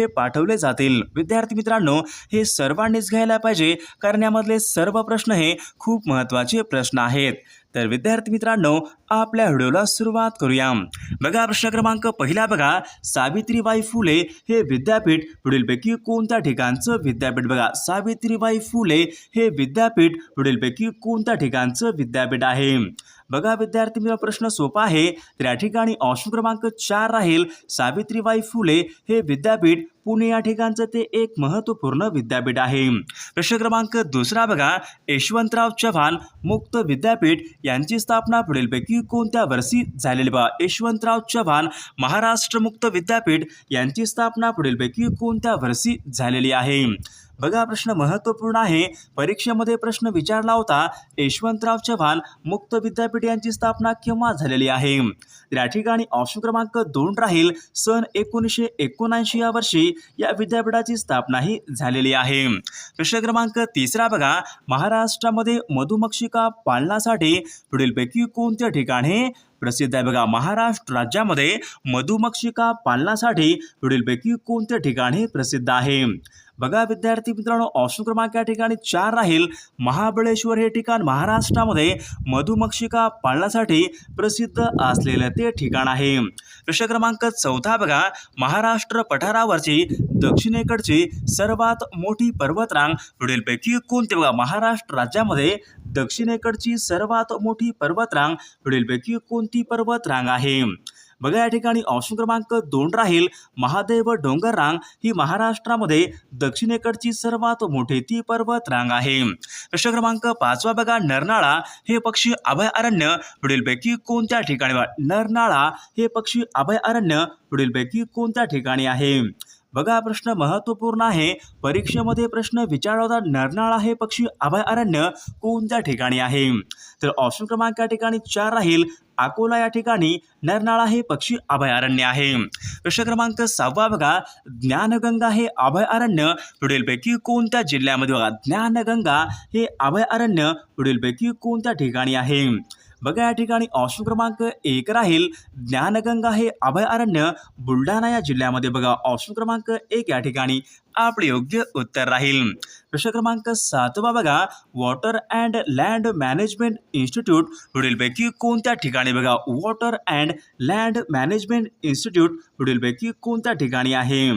तिथे पाठवले जातील. विद्यार्थी मित्रांनो हे सर्वांनीच घ्यायला पाहिजे कारण यामधले सर्व प्रश्न हे खूप महत्त्वाचे प्रश्न आहेत. तर विद्यार्थी मित्रांनो आपल्या व्हिडिओला सुरुवात करूया. बघा प्रश्न क्रमांक पहिला बघा. सावित्रीबाई फुले हे विद्यापीठ पुढीलपैकी कोणत्या ठिकाणचं विद्यापीठ बघा? सावित्रीबाई फुले हे विद्यापीठ पुढीलपैकी कोणत्या ठिकाणचं विद्यापीठ आहे? बघा विद्यार्थी मित्र प्रश्न सोपा आहे. तर या ठिकाणी ऑप्शन क्रमांक चार राहील. सावित्रीबाई फुले हे विद्यापीठ पुणे या ठिकाणचं ते एक महत्त्वपूर्ण विद्यापीठ आहे. प्रश्न क्रमांक दुसरा बघा. यशवंतराव चव्हाण मुक्त विद्यापीठ यांची स्थापना पुढीलपैकी कोणत्या वर्षी झालेली? बघा यशवंतराव चव्हाण महाराष्ट्र मुक्त विद्यापीठ यांची स्थापना पुढीलपैकी कोणत्या वर्षी झालेली आहे? बघा प्रश्न महत्त्वपूर्ण आहे. परीक्षेमध्ये प्रश्न विचारला होता यशवंतराव चव्हाण मुक्त विद्यापीठ यांची स्थापना केव्हा झालेली आहे? या ठिकाणी ऑप्शन क्रमांक दोन राहील. सन एकोणीसशे एकोणऐंशी या वर्षी या विद्यापीठाची स्थापना ही झालेली आहे. प्रश्न क्रमांक तिसरा बघा. महाराष्ट्रामध्ये मधुमक्षिका पालनासाठी पुढीलपैकी कोणत्या ठिकाण हे प्रसिद्ध आहे? बघा महाराष्ट्र राज्यामध्ये मधुमक्षिका पालनासाठी पुढीलपैकी कोणते ठिकाण हे प्रसिद्ध आहे? बघा विद्यार्थी मित्रांनो ऑप्शन क्रमांक या ठिकाणी चार राहील. महाबळेश्वर हे ठिकाण महाराष्ट्रामध्ये मधुमक्षिका पाळण्यासाठी प्रसिद्ध असलेलं ते ठिकाण आहे. प्रश्न क्रमांक चौथा बघा. महाराष्ट्र पठारावरची दक्षिणेकडची सर्वात मोठी पर्वतरांग. पुढीलपैकी कोणती बघा महाराष्ट्र राज्यामध्ये दक्षिणेकडची सर्वात मोठी पर्वतरांग. पुढीलपैकी कोणती पर्वतरांग आहे. बघा या ठिकाणी ऑप्शन क्रमांक दोन राहील. महादेव डोंगररांग ही महाराष्ट्रामध्ये दक्षिणेकडची सर्वात मोठी ती पर्वतरांग आहे. प्रश्न क्रमांक पाचवा बघा नरनाळा हे पक्षी अभयारण्य पुढीलपैकी कोणत्या ठिकाणी? नरनाळा हे पक्षी अभयारण्य पुढीलपैकी कोणत्या ठिकाणी आहे? बघा प्रश्न महत्त्वपूर्ण आहे. परीक्षेमध्ये प्रश्न विचारला नरनाळा हे पक्षी अभयारण्य कोणत्या ठिकाणी आहे? तर ऑप्शन क्रमांक या ठिकाणी चार राहील. अकोला या ठिकाणी नरनाळा हे पक्षी अभयारण्य आहे. प्रश्न क्रमांक सहावा बघा. ज्ञानगंगा हे अभयारण्य पुढीलपैकी कोणत्या जिल्ह्यामध्ये बघा? ज्ञानगंगा हे अभयारण्य पुढीलपैकी कोणत्या ठिकाणी आहे? बघा या ठिकाणी ऑप्शन क्रमांक एक राहील. ज्ञानगंगा हे अभयारण्य बुलढाणा या जिल्ह्यामध्ये बघा. ऑप्शन क्रमांक एक या ठिकाणी आपले योग्य उत्तर राहील. प्रश्न क्रमांक सातवा बघा. Water and land management institute पुढीलपैकी कोणत्या ठिकाणी बघा? Water and land management institute पुढीलपैकी कोणत्या ठिकाणी आहे?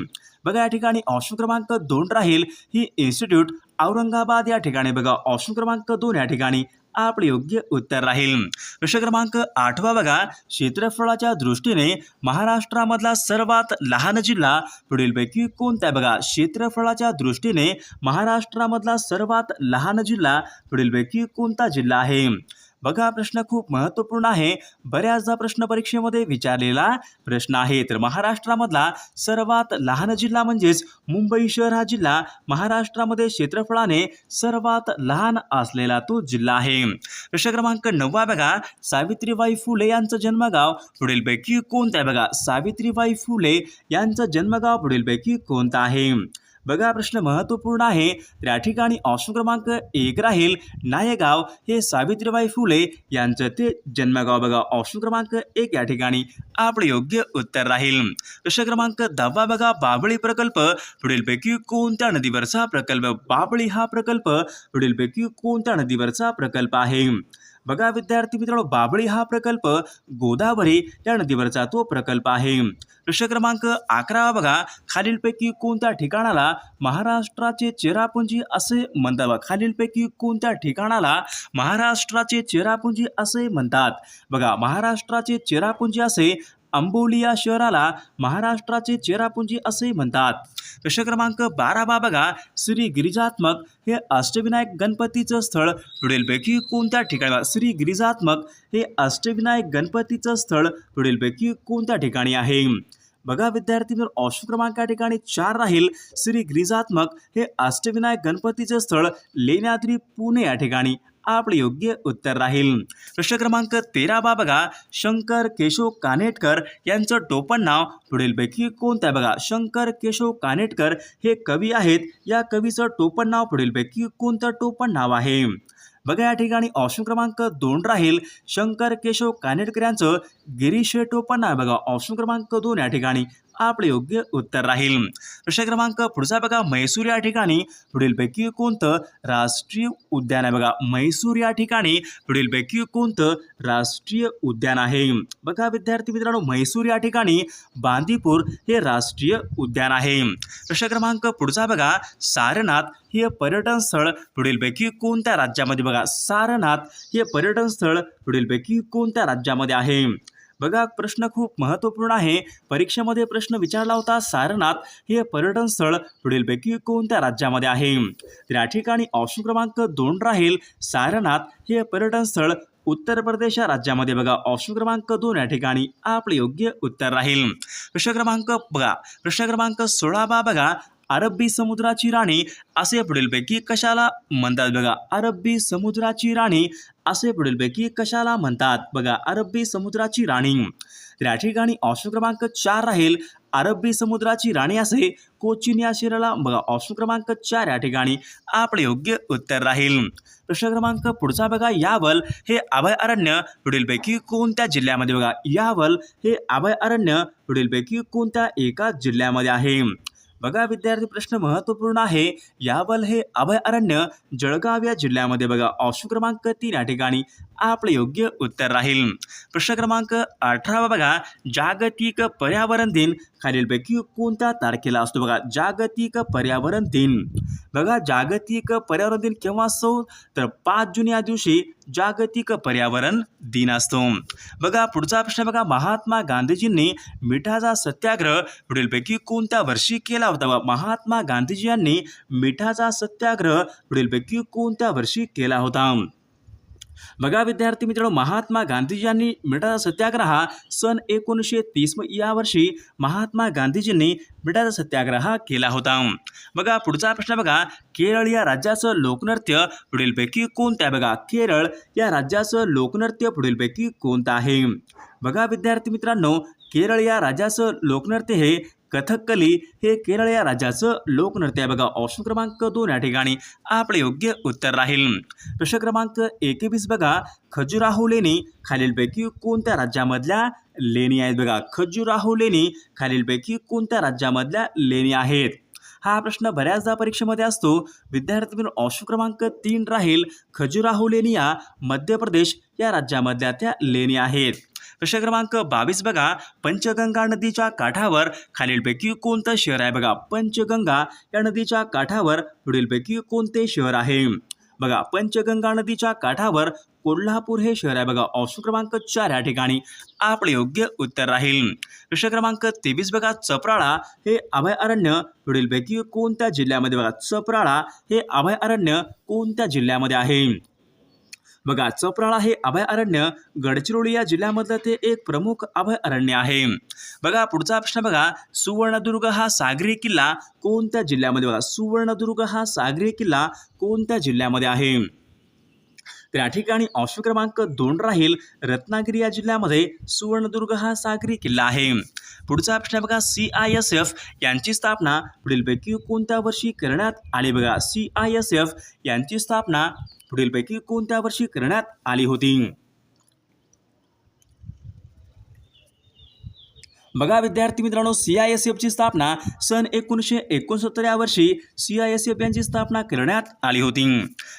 बघा या ठिकाणी ऑप्शन क्रमांक दोन राहील. ही इन्स्टिट्यूट औरंगाबाद या ठिकाणी बघा ऑप्शन क्रमांक दोन या ठिकाणी आपले योग्य उत्तर राहील. प्रश्न क्रमांक आठवा बघा क्षेत्रफळाच्या दृष्टीने महाराष्ट्रामधला सर्वात लहान जिल्हा पुढीलपैकी कोणता आहे बघा? क्षेत्रफळाच्या दृष्टीने महाराष्ट्रामधला सर्वात लहान जिल्हा पुढीलपैकी कोणता जिल्हा आहे? बघा प्रश्न खूप महत्त्वपूर्ण आहे. बऱ्याचदा प्रश्न परीक्षेमध्ये विचारलेला प्रश्न आहे. तर महाराष्ट्रामधला सर्वात लहान जिल्हा म्हणजेच मुंबई शहर हा जिल्हा महाराष्ट्रामध्ये क्षेत्रफळाने सर्वात लहान असलेला तो जिल्हा आहे. प्रश्न क्रमांक नववा बघा. सावित्रीबाई फुले यांचं जन्मगाव पुढीलपैकी कोणतं आहे बघा? सावित्रीबाई फुले यांचं जन्मगाव पुढीलपैकी कोणतं आहे? बघा प्रश्न महत्त्वपूर्ण आहे. त्या ठिकाणी ऑप्शन क्रमांक एक राहील. नायगाव हे सावित्रीबाई फुले यांचं ते जन्मगाव बघा. ऑप्शन क्रमांक एक या ठिकाणी. आपलं योग्य उत्तर राहील. प्रश्न क्रमांक दहावा बघा. बाबळी प्रकल्प. पुढीलपैकी कोणत्या नदीवरचा प्रकल्प? बाबळी हा प्रकल्प. पुढीलपैकी कोणत्या नदीवरचा प्रकल्प आहे? बघा विद्यार्थी मित्रांनो बाबळी हा प्रकल्प गोदावरी या नदीवरचा तो प्रकल्प आहे. प्रश्न क्रमांक अकरा बघा. खालीलपैकी कोणत्या ठिकाणाला महाराष्ट्राचे चेरापुंजी असे म्हणतात? खालीलपैकी कोणत्या ठिकाणाला महाराष्ट्राचे चेरापुंजी असे म्हणतात? बघा महाराष्ट्राचे चेरापुंजी असे अंबोली या शहराला महाराष्ट्राचे चेरापुंजी असे म्हणतात. प्रश्न क्रमांक बारा बा बघा श्री गिरिजात्मक हे अष्टविनायक गणपतीचं स्थळ पुढीलपैकी कोणत्या ठिकाणी श्री गिरिजात्मक हे अष्टविनायक गणपतीचं स्थळ पुढीलपैकी कोणत्या ठिकाणी आहे? बघा विद्यार्थी मित्र ऑप्शन क्रमांक या ठिकाणी चार राहील. श्री गिरिजात्मक हे अष्टविनायक गणपतीचे स्थळ लेण्याद्री पुणे या ठिकाणी आपले योग्य उत्तर राहील. प्रश्न क्रमांक तेरा बा बघा शंकर केशव कानेटकर यांचं टोपण नाव पुढीलपैकी कोणतं आहे बघा? शंकर केशव कानेटकर हे कवी आहेत. या कवीचं टोपण नाव पुढीलपैकी कोणतं टोपण नाव आहे? बघा या ठिकाणी ऑप्शन क्रमांक दोन राहील. शंकर केशव कानेटकर यांचं गिरीश टोपण नाव आहे बघा. ऑप्शन क्रमांक दोन या ठिकाणी. आपले योग्य उत्तर राहील. प्रश्न क्रमांक पुढचा बघा. म्हैसूर या ठिकाणी पुढीलपैकी कोणतं राष्ट्रीय उद्यान आहे? बघा म्हैसूर या ठिकाणी पुढीलपैकी कोणतं राष्ट्रीय उद्यान आहे? बघा विद्यार्थी मित्रांनो म्हैसूर या ठिकाणी बांदीपूर हे राष्ट्रीय उद्यान आहे. प्रश्न क्रमांक पुढचा बघा. सारनाथ हे पर्यटन स्थळ पुढीलपैकी कोणत्या राज्यामध्ये? बघा सारनाथ हे पर्यटन स्थळ पुढीलपैकी कोणत्या राज्यामध्ये आहे? बघा प्रश्न खूप महत्त्वपूर्ण आहे. परीक्षेमध्ये प्रश्न विचारला होता सारनाथ. हे पर्यटन स्थळ पुढीलपैकी कोणत्या राज्यामध्ये आहे? तर या ठिकाणी ऑप्शन क्रमांक दोन राहील. सारनाथ हे पर्यटन स्थळ उत्तर प्रदेश या राज्यामध्ये बघा. ऑप्शन क्रमांक दोन या ठिकाणी आपले योग्य उत्तर राहील. प्रश्न क्रमांक बघा. प्रश्न क्रमांक सोळा बा बघा. अरबी समुद्राची राणी. असे पुढीलपैकी कशाला म्हणतात बघा? अरबी समुद्राची राणी. असे पुढीलपैकी कशाला म्हणतात? बघा अरबी समुद्राची राणी. तर या ठिकाणी ऑप्शन क्रमांक चार राहील. अरबी समुद्राची राणी असे. कोचिन या शहराला बघा ऑप्शन क्रमांक चार या ठिकाणी आपले योग्य उत्तर राहील. प्रश्न क्रमांक पुढचा बघा यावल हे अभय अरण्य पुढीलपैकी कोणत्या जिल्ह्यामध्ये? बघा यावल हे अभय अरण्य पुढीलपैकी कोणत्या एका जिल्ह्यामध्ये आहे? बघा विद्यार्थी प्रश्न महत्त्वपूर्ण आहे. यावल हे अभयारण्य जळगाव या जिल्ह्यामध्ये बघा. ऑप्शन क्रमांक तीन या ठिकाणी. आपलं योग्य उत्तर राहील. प्रश्न क्रमांक अठरावा बघा. जागतिक पर्यावरण दिन. खालीलपैकी कोणत्या तारखेला असतो बघा? जागतिक पर्यावरण दिन. बघा जागतिक पर्यावरण दिन केव्हा असतो? तर पाच जून या दिवशी जागतिक पर्यावरण दिन असतो. बघा पुढचा प्रश्न बघा. महात्मा गांधीजींनी मिठाचा सत्याग्रह पुढीलपैकी कोणत्या वर्षी केला होता बघा? महात्मा गांधीजी यांनी मिठाचा सत्याग्रह पुढीलपैकी कोणत्या वर्षी केला होता? बघा विद्यार्थी मित्रांनो महात्मा गांधीजींनी मिठाचा सत्याग्रह हा सन एकोणीसशे तीस या वर्षी महात्मा गांधीजींनी मिठाचा सत्याग्रह केला होता. बघा पुढचा प्रश्न बघा. केरळ या राज्याचं लोकनृत्य पुढीलपैकी कोणत्या आहे? बघा केरळ या राज्याचं लोकनृत्य पुढीलपैकी कोणतं आहे? बघा विद्यार्थी मित्रांनो केरळ या राज्याचं लोकनृत्य हे कथकली हे केरळ या राज्याचं लोकनृत्य आहे. बघा ऑप्शन क्रमांक दोन या ठिकाणी आपले योग्य उत्तर राहील. प्रश्न क्रमांक एकवीस बघा खजुराहो लेणी खालीलपैकी कोणत्या राज्यामधल्या लेणी आहेत? बघा खजुराहो लेणी खालीलपैकी कोणत्या राज्यामधल्या लेणी आहेत? हा प्रश्न बऱ्याचदा परीक्षेमध्ये असतो. विद्यार्थी मित्र ऑप्शन क्रमांक तीन राहील खजुराहो लेणी या मध्य प्रदेश या राज्यामधल्या त्या लेणी आहेत. प्रश्न क्रमांक बावीस बघा. पंचगंगा नदीच्या काठावर खालीलपैकी कोणतं शहर आहे? बघा पंचगंगा या नदीच्या काठावर पुढीलपैकी कोणते शहर आहे? बघा पंचगंगा नदीच्या काठावर कोल्हापूर हे शहर आहे. बघा ऑप्शन क्रमांक चार या ठिकाणी. आपले योग्य उत्तर राहील. प्रश्न क्रमांक तेवीस बघा चपराळा हे अभयारण्य पुढीलपैकी कोणत्या जिल्ह्यामध्ये? बघा चपराळा हे अभयारण्य कोणत्या जिल्ह्यामध्ये आहे? बघा चपराळा हे अभयारण्य गडचिरोली या जिल्ह्यामधलं ते एक प्रमुख अभयारण्य आहे. बघा पुढचा प्रश्न बघा सुवर्णदुर्ग हा सागरी किल्ला कोणत्या जिल्ह्यामध्ये? बघा सुवर्णदुर्ग हा सागरी किल्ला कोणत्या जिल्ह्यामध्ये आहे? तर या ठिकाणी ऑप्शन क्रमांक दोन राहील रत्नागिरी या जिल्ह्यामध्ये सुवर्णदुर्ग हा सागरी किल्ला आहे. पुढचा प्रश्न बघा सी आय एस एफ यांची स्थापना पुढीलपैकी कोणत्या वर्षी करण्यात आली? बघा सी आय एस एफ यांची स्थापना पुढीलपैकी कोणत्या वर्षी करण्यात आली होती? बघा विद्यार्थी मित्रांनो सी आय एस एफची स्थापना सन एकोणीसशे एकोणसत्तर या वर्षी सी आय एस एफ यांची स्थापना करण्यात आली होती.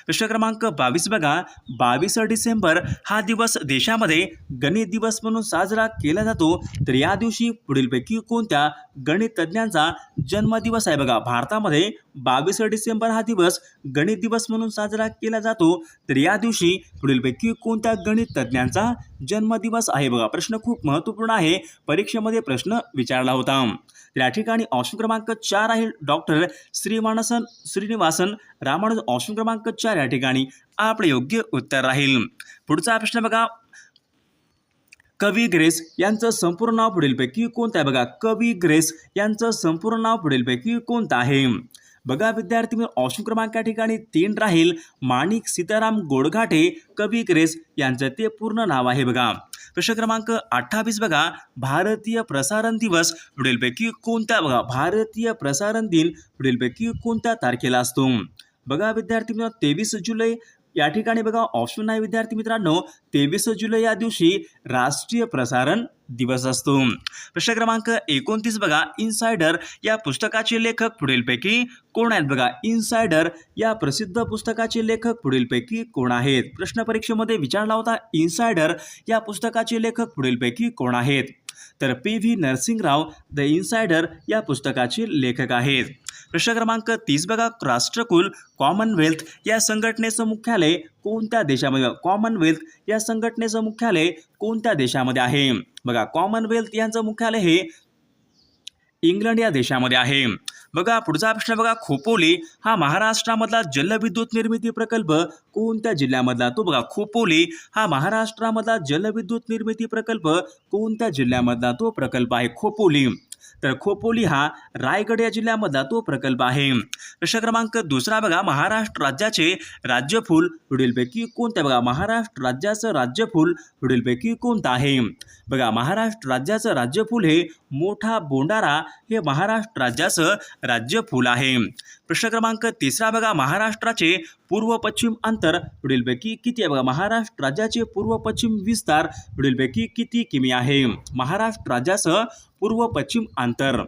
प्रश्न क्रमांक बावीस बघा. बावीस डिसेंबर हा दिवस देशामध्ये गणित दिवस म्हणून साजरा केला जातो. तर या दिवशी पुढीलपैकी कोणत्या गणित तज्ज्ञांचा जन्मदिवस आहे बघा. भारतामध्ये बावीस डिसेंबर हा दिवस गणित दिवस म्हणून साजरा केला जातो. तर या दिवशी पुढीलपैकी कोणत्या गणित तज्ज्ञांचा जन्मदिवस आहे बघा. प्रश्न खूप महत्त्वपूर्ण आहे. परीक्षेमध्ये प्रश्न विचारला होता. या ठिकाणी ऑप्शन क्रमांक चार आहे डॉक्टर श्रीमानसन श्रीनिवासन. रामानुज ऑप्शन क्रमांक चार या ठिकाणी आपले योग्य उत्तर राहील. पुढचा प्रश्न बघा. कवी ग्रेस यांचं संपूर्ण नाव पुढीलपैकी कोणतं आहे बघा? कवी ग्रेस यांचं संपूर्ण नाव पुढीलपैकी कोणतं आहे? बघा विद्यार्थी मी ऑप्शन क्रमांक या ठिकाणी तीन राहील. माणिक सीताराम गोडघाटे कवी ग्रेस यांचं ते पूर्ण नाव आहे बघा. प्रश्न क्रमांक अठ्ठावीस बघा. भारतीय प्रसारण दिवस पुढीलपैकी कोणत्या बघा भारतीय प्रसारण दिन पुढीलपैकी कोणत्या तारखेला असतो? बघा विद्यार्थी मित्रांनो तेवीस जुलै या ठिकाणी बघा ऑप्शन आहे विद्यार्थी मित्रांनो. तेवीस जुलै या दिवशी राष्ट्रीय प्रसारण दिवस असतो. प्रश्न क्रमांक एकोणतीस बघा इनसायडर या पुस्तकाचे लेखक पुढीलपैकी कोण आहेत बघा? इनसायडर या प्रसिद्ध पुस्तकाचे लेखक पुढीलपैकी कोण आहेत? प्रश्न परीक्षेमध्ये विचारला होता इन्सायडर या पुस्तकाचे लेखक पुढीलपैकी कोण आहेत? तर P V Narasingrao the insider या पुस्तकाचे लेखक आहेत. प्रश्न क्रमांक तीस बघा. राष्ट्रकुल कॉमनवेल्थ या संघटनेचं मुख्यालय कोणत्या देशामध्ये? कॉमनवेल्थ या संघटनेचं मुख्यालय कोणत्या देशामध्ये आहे? बघा कॉमनवेल्थ यांचं मुख्यालय हे इंग्लंड या देशामध्ये आहे. बघा पुढचा प्रश्न बघा. खोपोली हा महाराष्ट्रामधला जलविद्युत निर्मिती प्रकल्प कोणत्या जिल्ह्यामधला? तो बघा खोपोली हा महाराष्ट्रामधला जलविद्युत निर्मिती प्रकल्प कोणत्या जिल्ह्यामधला? तो प्रकल्प आहे खोपोली. तर खोपोली हा रायगड या जिल्ह्यामधला तो प्रकल्प आहे. प्रश्न क्रमांक दुसरा बघा महाराष्ट्र राज्याचे राज्यफूल पुढीलपैकी कोणते बघा महाराष्ट्र राज्याचं राज्यफूल पुढीलपैकी कोणतं आहे? बघा महाराष्ट्र राज्याचं राज्यफूल हे मोठा बोंडारा हे महाराष्ट्र राज्याचं राज्य फूल आहे. प्रश्न क्रमांक तिसरा बघा महाराष्ट्राचे पूर्व पश्चिम अंतर पुढीलपैकी किती आहे बघा? महाराष्ट्र राज्याचे पूर्व पश्चिम विस्तार पुढीलपैकी किती किमी आहे? महाराष्ट्र राज्याचं पूर्व पश्चिम अंतर.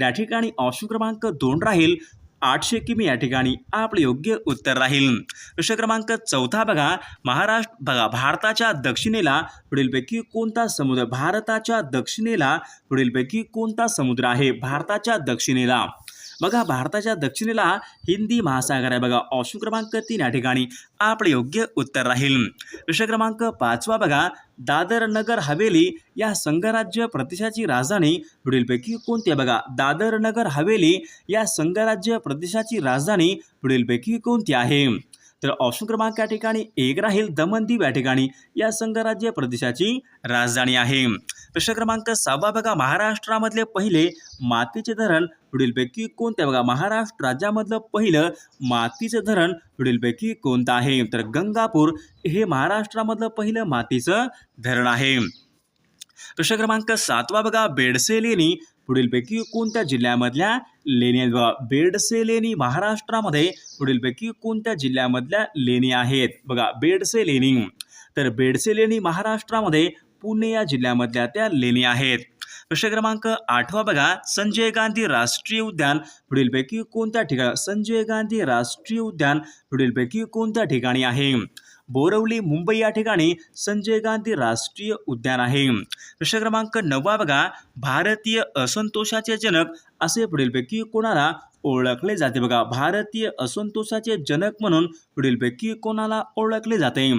या ठिकाणी ऑप्शन क्रमांक दोन राहील. आठशे किमी या ठिकाणी आपले योग्य उत्तर राहील. प्रश्न क्रमांक चौथा बघा. महाराष्ट्र बघा भारताच्या दक्षिणेला पुढीलपैकी कोणता समुद्र? भारताच्या दक्षिणेला पुढीलपैकी कोणता समुद्र आहे? भारताच्या दक्षिणेला. बघा भारताच्या दक्षिणेला हिंदी महासागर आहे बघा. ऑप्शन क्रमांक तीन या ठिकाणी. आपले योग्य उत्तर राहील. प्रश्न क्रमांक पाचवा बघा. दादर नगर हवेली या संघराज्य प्रदेशाची राजधानी पुढीलपैकी कोणती आहे बघा? दादर नगर हवेली या संघराज्य प्रदेशाची राजधानी पुढीलपैकी कोणती आहे? तर ऑप्शन क्रमांक या ठिकाणी एक राहील दमनदीप या ठिकाणी. या संघराज्य प्रदेशाची राजधानी आहे. प्रश्न क्रमांक सहावा बघा महाराष्ट्रामधले पहिले मातीचे धरण पुढीलपैकी कोणते? बघा महाराष्ट्र राज्यामधलं पहिलं मातीचं धरण पुढीलपैकी कोणतं आहे? तर गंगापूर हे महाराष्ट्रामधलं पहिलं मातीचं धरण आहे. प्रश्न क्रमांक सातवा बघा बेडसेल यांनी पुढीलपैकी कोणत्या जिल्ह्यामधल्या लेणी आहेत बघा बेडसे लेणी महाराष्ट्रामध्ये पुढीलपैकी कोणत्या जिल्ह्यामधल्या लेणी आहेत? बघा बेडसे लेणी. तर बेडसे लेणी महाराष्ट्रामध्ये पुणे या जिल्ह्यामधल्या त्या लेणी आहेत. प्रश्न क्रमांक आठवा बघा संजय गांधी राष्ट्रीय उद्यान पुढीलपैकी कोणत्या ठिकाणी संजय गांधी राष्ट्रीय उद्यान पुढीलपैकी कोणत्या ठिकाणी आहे? बोरवली मुंबई या ठिकाणी संजय गांधी राष्ट्रीय उद्यान आहे. प्रश्न क्रमांक नववा बघा. भारतीय असंतोषाचे जनक असे पुढीलपैकी कोणाला ओळखले जाते बघा? भारतीय असंतोषाचे जनक म्हणून पुढीलपैकी कोणाला ओळखले जाते?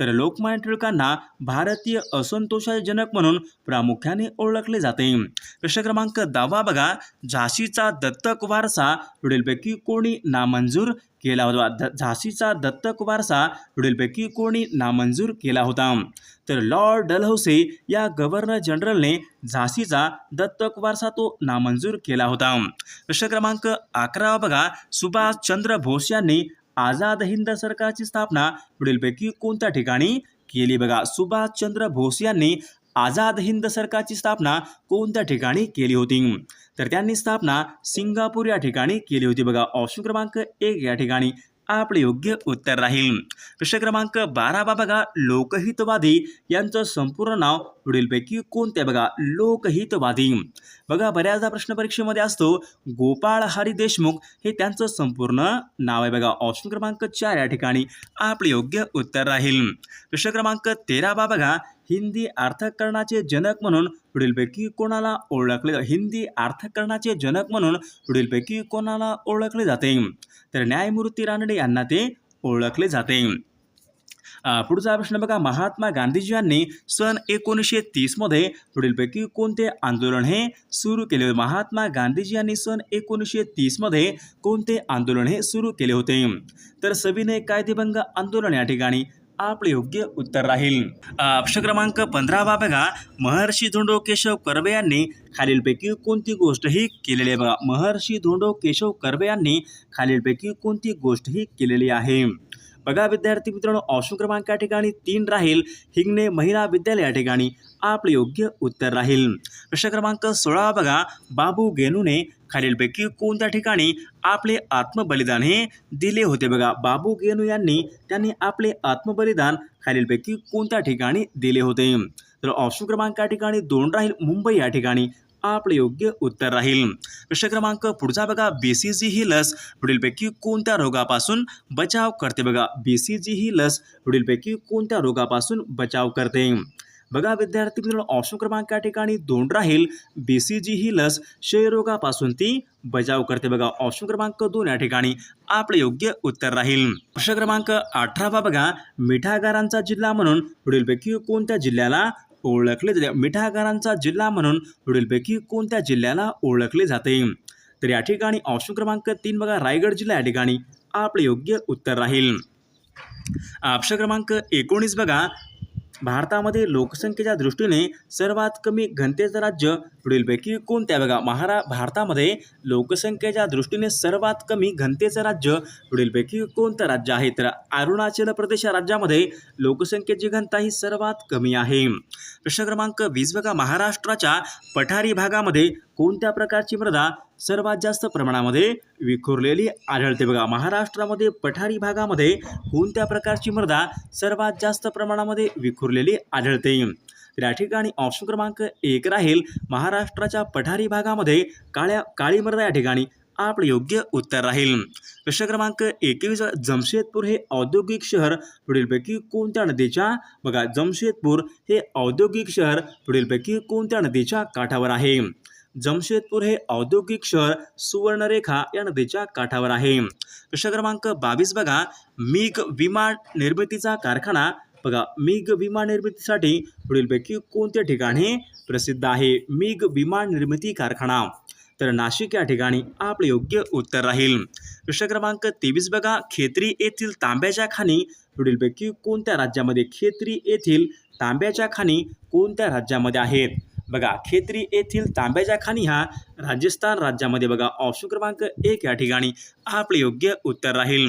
तर लोकमान्य टिळकांना भारतीय असंतोषजनक म्हणून प्रामुख्याने ओळखले जाते. प्रश्न क्रमांक दहावा बघा. झाशीचा दत्तक वारसा पुढीलपैकी कोणी नामंजूर केला होता? झाशीचा दत्तक वारसा पुढीलपैकी कोणी नामंजूर केला होता? तर लॉर्ड डलहौसे या गव्हर्नर जनरलने झाशीचा दत्तक वारसा तो नामंजूर केला होता. प्रश्न क्रमांक अकरा बघा. सुभाषचंद्र बोस यांनी आझाद हिंद सरकारची स्थापना पुढीलपैकी कोणत्या ठिकाणी केली? बघा सुभाषचंद्र बोस यांनी आझाद हिंद सरकारची स्थापना कोणत्या ठिकाणी केली होती? तर त्यांनी स्थापना सिंगापूर या ठिकाणी केली होती. बघा ऑप्शन क्रमांक एक या ठिकाणी. आपले योग्य उत्तर राहील. प्रश्न क्रमांक बारा बा बघा लोकहितवादी यांचं संपूर्ण नाव पुढीलपैकी कोणते बघा? लोकहितवादी. बघा बऱ्याचदा प्रश्न परीक्षेमध्ये असतो गोपाळ हरी देशमुख हे त्यांचं संपूर्ण नाव आहे बघा. ऑप्शन क्रमांक चार या ठिकाणी आपले योग्य उत्तर राहील. प्रश्न क्रमांक तेरा बा बघा हिंदी अर्थकरणाचे जनक म्हणून पुढीलपैकी कोणाला ओळखले हिंदी अर्थकरणाचे जनक म्हणून पुढीलपैकी कोणाला ओळखले जाते? तर न्यायमूर्ती रानडे यांना ते ओळखले जाते. पुढचा प्रश्न बघा. महात्मा गांधीजी यांनी सन एकोणीसशे तीसमध्ये पुढीलपैकी कोणते आंदोलन हे सुरू केले होते? महात्मा गांधीजी यांनी सन एकोणीसशे तीसमध्ये कोणते आंदोलन हे सुरू केले होते? तर सविनय कायदेभंग आंदोलन या ठिकाणी आपले योग्य उत्तर राहील. अक्षर क्रमांक पंधरावा बघा. महर्षी धोंडो केशव कर्वे यांनी खालीलपैकी कोणती गोष्ट ही केलेली आहे? बघा महर्षी धोंडो केशव कर्वे यांनी खालीलपैकी कोणती गोष्ट ही केलेली आहे? बघा विद्यार्थी मित्रांनो ऑप्शन क्रमांक या ठिकाणी तीन राहील. हिंगणे महिला विद्यालय या ठिकाणी आपले योग्य उत्तर राहील. प्रश्न क्रमांक सोळा बघा. बाबू गेनूने खालीलपैकी कोणत्या ठिकाणी आपले आत्मबलिदान हे दिले होते बघा? बाबू गेनू यांनी त्यांनी आपले आत्मबलिदान खालीलपैकी कोणत्या ठिकाणी दिले होते? तर ऑप्शन क्रमांक या ठिकाणी दोन राहील. मुंबई या ठिकाणी आपले योग्य उत्तर राहील. प्रश्न क्रमांक पुढचा बघा. बीसीजी ही लस पुढीलपैकी कोणत्या रोगापासून बचाव करते बघा? बीसीजी ही लस पुढीलपैकी कोणत्या रोगापासून बचाव करते? बघा विद्यार्थी मित्रांनो ऑप्शन क्रमांक या ठिकाणी दोन राहील. बी सी जी ही लस क्षयरोगापासून ती बचाव करते बघा. ऑप्शन क्रमांक दोन या ठिकाणी आपले योग्य उत्तर राहील. प्रश्न क्रमांक अठरावा बघा. मिठागारांचा जिल्हा म्हणून पुढीलपैकी कोणत्या जिल्ह्याला ओळखले जाते? मिठागारांचा जिल्हा म्हणून पुढीलपैकी कोणत्या जिल्ह्याला ओळखले जाते? तर या ठिकाणी ऑप्शन क्रमांक तीन बघा. रायगड जिल्हा या ठिकाणी आपले योग्य उत्तर राहील. ऑप्शन क्रमांक एकोणीस बघा. भारतामध्ये लोकसंख्येच्या दृष्टीने सर्वात कमी घनतेचं राज्य पुढीलपैकी कोणत्या बघा महारा भारतामध्ये लोकसंख्येच्या दृष्टीने सर्वात कमी घनतेचं राज्य पुढीलपैकी कोणतं राज्य आहे? तर अरुणाचल प्रदेश या राज्यामध्ये लोकसंख्येची घनता ही सर्वात कमी आहे. प्रश्न क्रमांक वीस बघा महाराष्ट्राच्या पठारी भागामध्ये कोणत्या प्रकारची मृदा सर्वात जास्त प्रमाणामध्ये विखुरलेली आढळते. बघा महाराष्ट्रामध्ये पठारी भागामध्ये कोणत्या प्रकारची मृदा सर्वात जास्त प्रमाणामध्ये विखुरलेली आढळते. या ठिकाणी ऑप्शन क्रमांक एक राहील. महाराष्ट्राच्या पठारी भागामध्ये काळ्या काळी मृदा या ठिकाणी आपलं योग्य उत्तर राहील. प्रश्न क्रमांक एकवीस जमशेदपूर हे औद्योगिक शहर पुढीलपैकी कोणत्या नदीच्या? बघा जमशेदपूर हे औद्योगिक शहर पुढीलपैकी कोणत्या नदीच्या काठावर आहे? जमशेदपूर हे औद्योगिक शहर सुवर्णरेखा या नदीच्या काठावर आहे. प्रश्न क्रमांक बावीस बघा. मिग विमान निर्मितीचा कारखाना. बघा मिग विमान निर्मितीसाठी पुढीलपैकी कोणत्या ठिकाणी प्रसिद्ध आहे? मिग विमान निर्मिती कारखाना. तर नाशिक या ठिकाणी आपले योग्य उत्तर राहील. प्रश्न क्रमांक तेवीस बघा. खेत्री येथील तांब्याच्या खाणी. पुढीलपैकी कोणत्या राज्यामध्ये खेत्री येथील तांब्याच्या खाणी कोणत्या राज्यामध्ये आहेत? बघा खेत्री येथील तांब्याच्या खाणी हा राजस्थान राज्यामध्ये बघा ऑप्शन क्रमांक एक या ठिकाणी. आपले योग्य उत्तर राहील.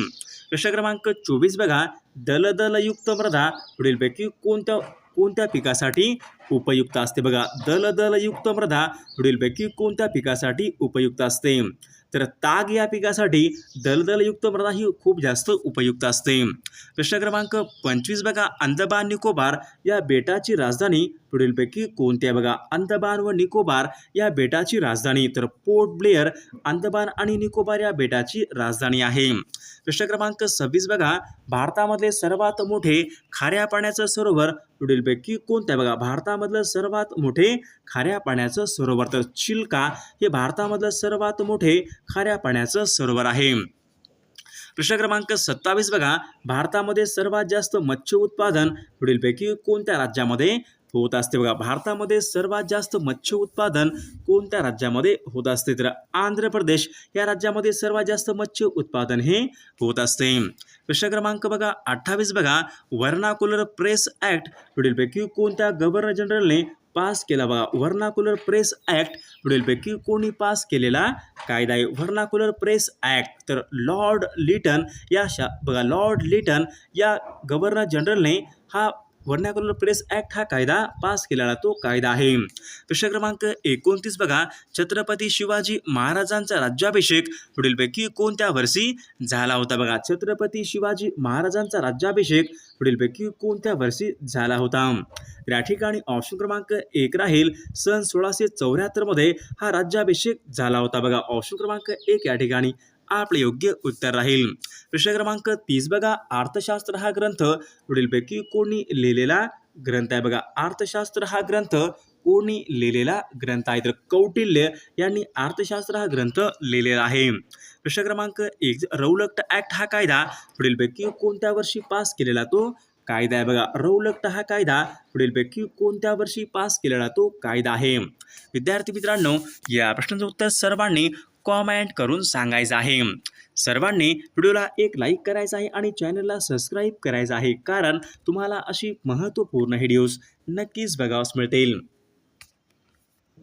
प्रश्न क्रमांक चोवीस बघा दलदलयुक्त मृदा पुढीलपैकी कोणत्या कोणत्या पिकासाठी उपयुक्त असते? बघा दलदलयुक्त मृदा पुढीलपैकी कोणत्या पिकासाठी उपयुक्त असते? तर ताग या पिकासाठी दलदलयुक्त मृदा ही खूप जास्त उपयुक्त असते. प्रश्न क्रमांक पंचवीस बघा अंदमान निकोबार या बेटाची राजधानी. पुढीलपैकी कोणती आहे बघा अंदमान व निकोबार या बेटाची राजधानी. तर पोर्ट ब्लेअर अंदमान आणि निकोबार या बेटाची राजधानी आहे. प्रश्न क्रमांक सव्वीस बघा. भारतामधले सर्वात मोठे खाऱ्या पाण्याचं सरोवर पुढीलपैकी कोणत्या बघा? भारतामधलं सर्वात मोठे खाऱ्या पाण्याचं सरोवर. तर चिल्का हे भारतामधलं सर्वात मोठे खाऱ्या पाण्याचं सरोवर आहे. प्रश्न क्रमांक सत्तावीस बघा. भारतामध्ये सर्वात जास्त मत्स्य उत्पादन पुढीलपैकी कोणत्या राज्यामध्ये होत असते बघा. भारतामध्ये सर्वात जास्त मत्स्य उत्पादन कोणत्या राज्यामध्ये होत असते? तर आंध्र प्रदेश या राज्यामध्ये सर्वात जास्त मत्स्य उत्पादन हे होत असते. प्रश्न क्रमांक बघा अठ्ठावीस बघा. वर्नाकुलर प्रेस ॲक्ट पुढीलपैकी कोणत्या गव्हर्नर जनरलने पास केला बघा? व्हर्नाकुलर प्रेस ॲक्ट पुढीलपैकी कोणी पास केलेला कायदा आहे? व्हर्नाकुलर प्रेस ॲक्ट तर लॉर्ड लिटन या शा बघा, लॉर्ड लिटन या गव्हर्नर जनरलने हा वर्णाकुलर प्रेस ऍक्ट हा कायदा पास केलेला तो कायदा आहे. प्रश्न क्रमांक एकोणतीस बघा. छत्रपती शिवाजी महाराजांचा राज्याभिषेक पुढीलपैकी कोणत्या वर्षी झाला होता बघा? छत्रपती शिवाजी महाराजांचा राज्याभिषेक पुढीलपैकी कोणत्या वर्षी झाला होता? तर या ठिकाणी ऑप्शन क्रमांक एक राहील. सन सोळाशे चौऱ्याहत्तरमध्ये हा राज्याभिषेक झाला होता बघा. ऑप्शन क्रमांक एक या ठिकाणी. आपले योग्य उत्तर राहील. प्रश्न क्रमांक तीस बघा. अर्थशास्त्र हा ग्रंथ पुढीलपैकी कोणी लिहिलेला ग्रंथ आहे बघा. अर्थशास्त्र हा ग्रंथ कोणी लिहिलेला ग्रंथ आहे. तर कौटिल्य यांनी अर्थशास्त्र हा ग्रंथ लिहिलेला आहे. प्रश्न क्रमांक एक रौलक्ट ऍक्ट हा कायदा पुढीलपैकी कोणत्या वर्षी पास केलेला तो कायदा आहे बघा. रौलक्ट हा कायदा पुढीलपैकी कोणत्या वर्षी पास केलेला तो कायदा आहे. विद्यार्थी मित्रांनो या प्रश्नाचं उत्तर सर्वांनी कॉमेंट करून सांगायचं आहे. सर्वांनी व्हिडिओला एक लाईक करायचं आहे आणि चॅनलला सबस्क्राईब करायचं आहे. कारण तुम्हाला अशी महत्त्वपूर्ण व्हिडिओज नक्कीच बघावस मिळतील.